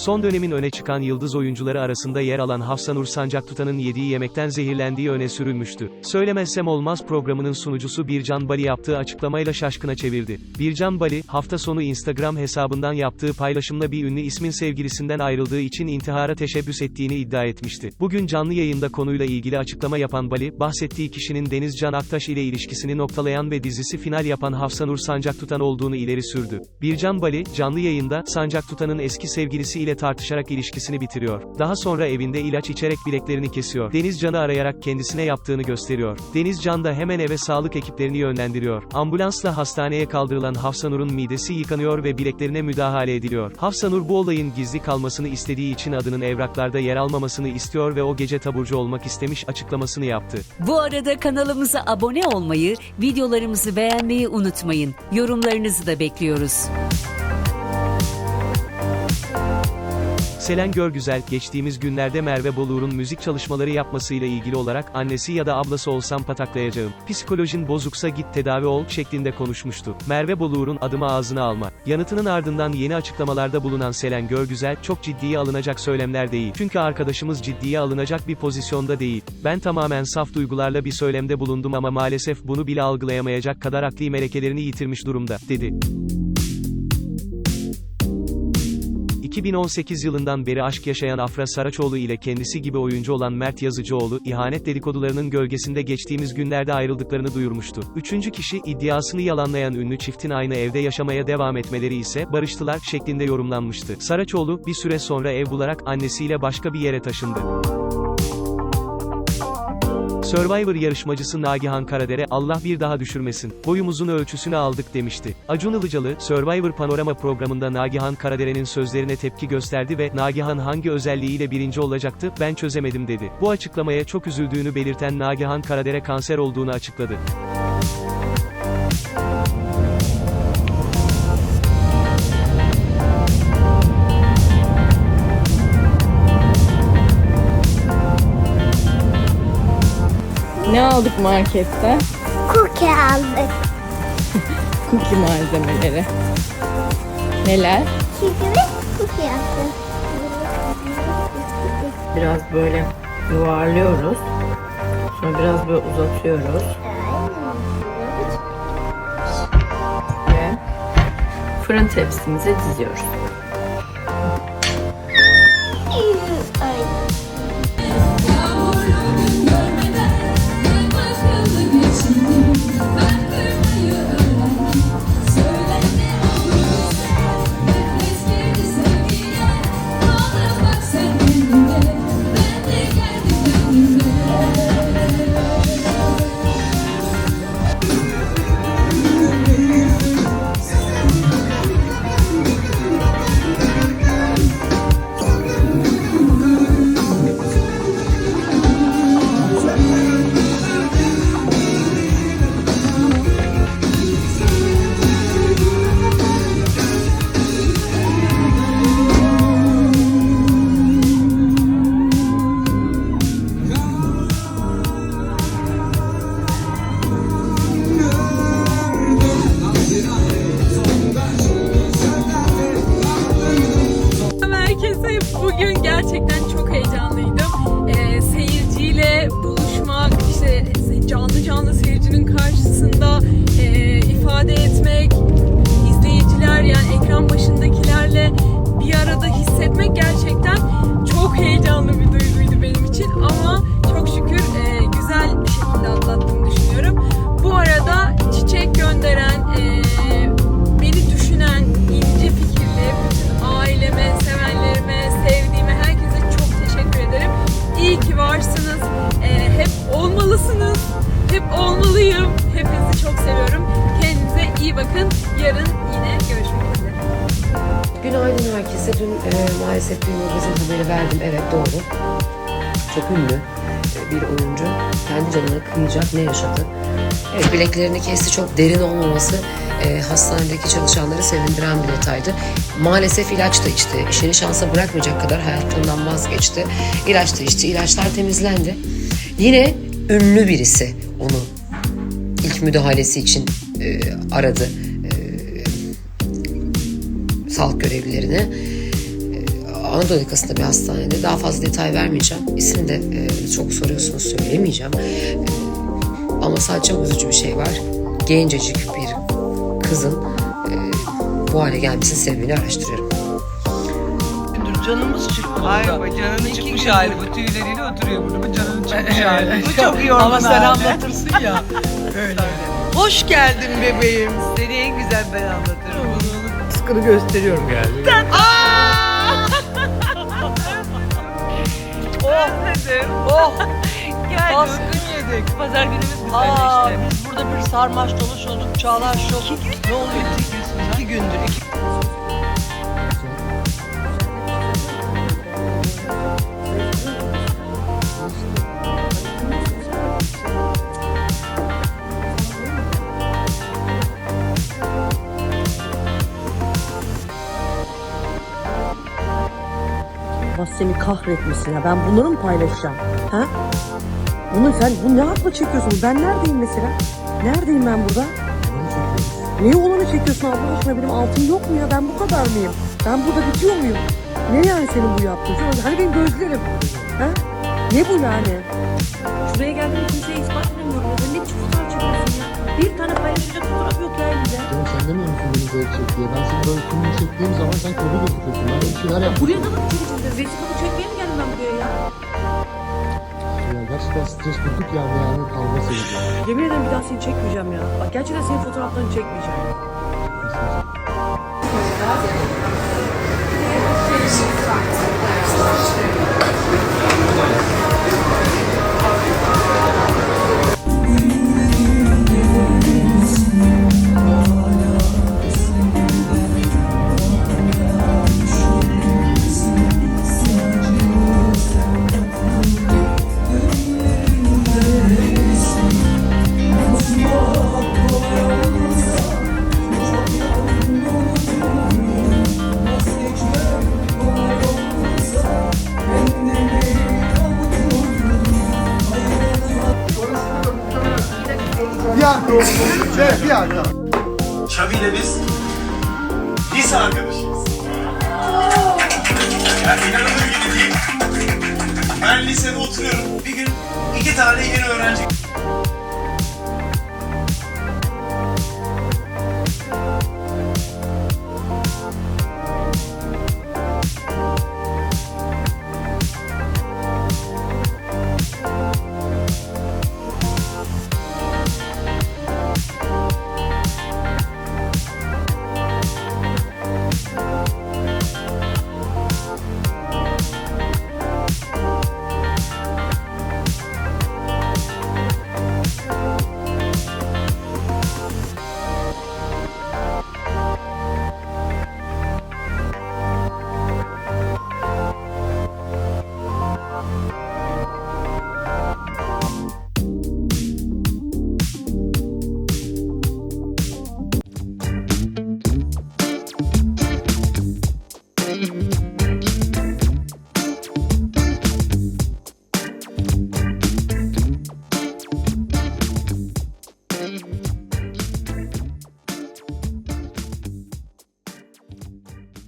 Son dönemin öne çıkan yıldız oyuncuları arasında yer alan Hafsanur Sancaktutan'ın yediği yemekten zehirlendiği öne sürülmüştü. Söylemezsem Olmaz programının sunucusu Bircan Bali yaptığı açıklamayla şaşkına çevirdi. Bircan Bali, hafta sonu Instagram hesabından yaptığı paylaşımla bir ünlü ismin sevgilisinden ayrıldığı için intihara teşebbüs ettiğini iddia etmişti. Bugün canlı yayında konuyla ilgili açıklama yapan Bali, bahsettiği kişinin Deniz Can Aktaş ile ilişkisini noktalayan ve dizisi final yapan Hafsanur Sancaktutan olduğunu ileri sürdü. Bircan Bali, canlı yayında, Sancaktutan'ın eski sevgilisi ile tartışarak ilişkisini bitiriyor. Daha sonra evinde ilaç içerek bileklerini kesiyor. Deniz Can'ı arayarak kendisine yaptığını gösteriyor. Deniz Can da hemen eve sağlık ekiplerini yönlendiriyor. Ambulansla hastaneye kaldırılan Hafsanur'un midesi yıkanıyor ve bileklerine müdahale ediliyor. Hafsanur bu olayın gizli kalmasını istediği için adının evraklarda yer almamasını istiyor ve o gece taburcu olmak istemiş açıklamasını yaptı. Bu arada kanalımıza abone olmayı, videolarımızı beğenmeyi unutmayın. Yorumlarınızı da bekliyoruz. Selen Görgüzel, geçtiğimiz günlerde Merve Boluğur'un müzik çalışmaları yapmasıyla ilgili olarak annesi ya da ablası olsam pataklayacağım. Psikolojin bozuksa git tedavi ol şeklinde konuşmuştu. Merve Boluğur'un adımı ağzına alma. Yanıtının ardından yeni açıklamalarda bulunan Selen Görgüzel çok ciddiye alınacak söylemler değil. Çünkü arkadaşımız ciddiye alınacak bir pozisyonda değil. Ben tamamen saf duygularla bir söylemde bulundum ama maalesef bunu bile algılayamayacak kadar akli melekelerini yitirmiş durumda, dedi. 2018 yılından beri aşk yaşayan Afra Saraçoğlu ile kendisi gibi oyuncu olan Mert Yazıcıoğlu, ihanet dedikodularının gölgesinde geçtiğimiz günlerde ayrıldıklarını duyurmuştu. Üçüncü kişi, iddiasını yalanlayan ünlü çiftin aynı evde yaşamaya devam etmeleri ise, barıştılar, şeklinde yorumlanmıştı. Saraçoğlu, bir süre sonra ev bularak, annesiyle başka bir yere taşındı. Survivor yarışmacısı Nagihan Karadere, Allah bir daha düşürmesin, boyumuzun ölçüsünü aldık demişti. Acun Ilıcalı, Survivor Panorama programında Nagihan Karadere'nin sözlerine tepki gösterdi ve, Nagihan hangi özelliğiyle birinci olacaktı, ben çözemedim dedi. Bu açıklamaya çok üzüldüğünü belirten Nagihan Karadere kanser olduğunu açıkladı. Aldık markette? Cookie aldık. Cookie malzemeleri. Neler? Çünkü biz cookie yaptık. Biraz böyle yuvarlıyoruz. Sonra biraz böyle uzatıyoruz. Ve fırın tepsimize diziyoruz. Başındakilerle bir arada hissetmek gerçekten çok heyecanlı bir duyguydu benim için. Ama çok şükür e, güzel bir şekilde atlattığımı düşünüyorum. Bu arada çiçek gönderen, e, beni düşünen, ince fikirli, aileme, sevenlerime, sevdiğime, herkese çok teşekkür ederim. İyi ki varsınız. Ee, hep olmalısınız. Hep olmalıyım. Hepinizi çok seviyorum. Kendinize iyi bakın. Yarın yine görüşmek üzere. Günaydın herkese. Dün e, maalesef magazin haberi verdim. Evet doğru. Çok ünlü e, bir oyuncu. Kendi canına kıyacak ne yaşadı? Evet bileklerini kesti. Çok derin olmaması e, hastanedeki çalışanları sevindiren bir detaydı. Maalesef ilaç da içti. İşini şansa bırakmayacak kadar hayatından vazgeçti. İlaç da içti. İlaçlar temizlendi. Yine ünlü birisi onu ilk müdahalesi için e, aradı. Sağlık görevlilerini. Ee, Anadolu yakasında bir hastanede. Daha fazla detay vermeyeceğim. İsim de e, çok soruyorsunuz söyleyemeyeceğim. E, ama sadece çok üzücü bir şey var. Gencecik bir kızın e, bu hale gelmesinin sebebini araştırıyorum. Dur canımız çıktı Ay burada. bu canını çıkmış hali bu tüyleriyle oturuyor burada. Bu canını çıkmış hali. Bu çok iyi Ama sen anlatırsın ya. Öyle. Hoş geldin bebeğim. Seni en güzel ben anlatırım. Sıkını gösteriyorum yani. Özledim. Oh! Gel Bas- döndüm yedik. Pazar günümüz Aa, güzelleşti. biz burada bir sarmaş dolaş olduk. Çağlar şok. Ne oluyor? İki gündür. iki Allah seni kahretmesin ya. Ben bunları mı paylaşacağım? Ha? Bunu sen bu ne yapma çekiyorsun? Ben neredeyim mesela? Neredeyim ben burada? Neyi olanı çekiyorsun Allah aşkına? Benim altım yok mu ya? Ben bu kadar mıyım? Ben burada bitiyor muyum? Ne yani senin bu yaptığın? Hani benim gözlerim? Ha? Ne bu yani? Şuraya geldiğinde kimseye ya. Sen ne çekiyorsun ya? Bir tane paylaşacak fotoğraf yok ya elimde. Canım sen demiyor musun beni böyle çek diye? Ben seni böyle filmini çektiğim zaman sen kötü gözüküyorsun. Ben bir şeyler yaptım. Buraya kadar çekeceğim. Vesikalı çekmeye mi geldim ben buraya ya? Ya gerçekten stres durduk yani yani kavga sebebi. Yemin ederim bir daha seni çekmeyeceğim ya. Bak gerçekten senin fotoğraflarını çekmeyeceğim. Çabi ile biz lise arkadaşıyız. Ya inanılır gibi değil. Ben lisede oturuyorum. Bir gün iki tane yeni öğrenci